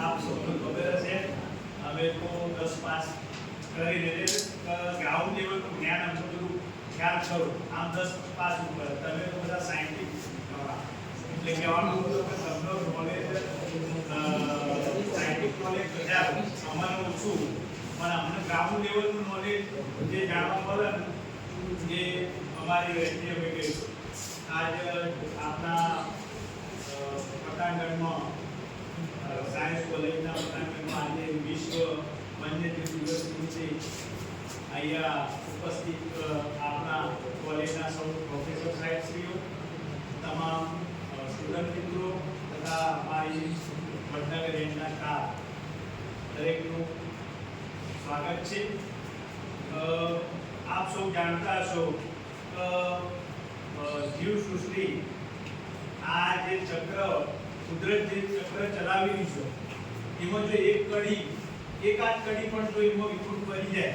આપ સૌને ખબર હશે અમે તો દસ પાસ કરી દે ગ્રાઉન્ડ લેવલનું જ્ઞાન અમને બધું ખ્યાલ ખરો આમ દસ પાસ ઉપર. તમે તો બધા સાયન્ટિફિક એટલે કહેવાનું તમને નોલેજ સાયન્ટિફિક નોલેજ બધા અમારું ઓછું પણ અમને ગ્રાઉન્ડ લેવલનું નોલેજ જે જાણવા મળે જે અમારી રહેતી અમે આજ આપણા પટાંગણમાં સાયન્સ કોલેજના પટાંગણમાં આજે વિશ્વ વન્યજીવ દિવસ નિમિત્તે અહીંયા ઉપસ્થિત આપણા કોલેજના સૌ પ્રોફેસર સાહેબશ્રીઓ તમામ સ્ટુડન્ટ મિત્રો તથા અમારી વડનગર રેન્જના કાર દરેકનું સ્વાગત છે. આપ સૌ જાણતા હશો. જીવસૃષ્ટિ આ જે ચક્ર, કુદરત જે ચક્ર ચલાવી રહ્યું છે, એમાં જો એક કડી, એકાદ કડી પણ જો એમાં વિકૃત પડી જાય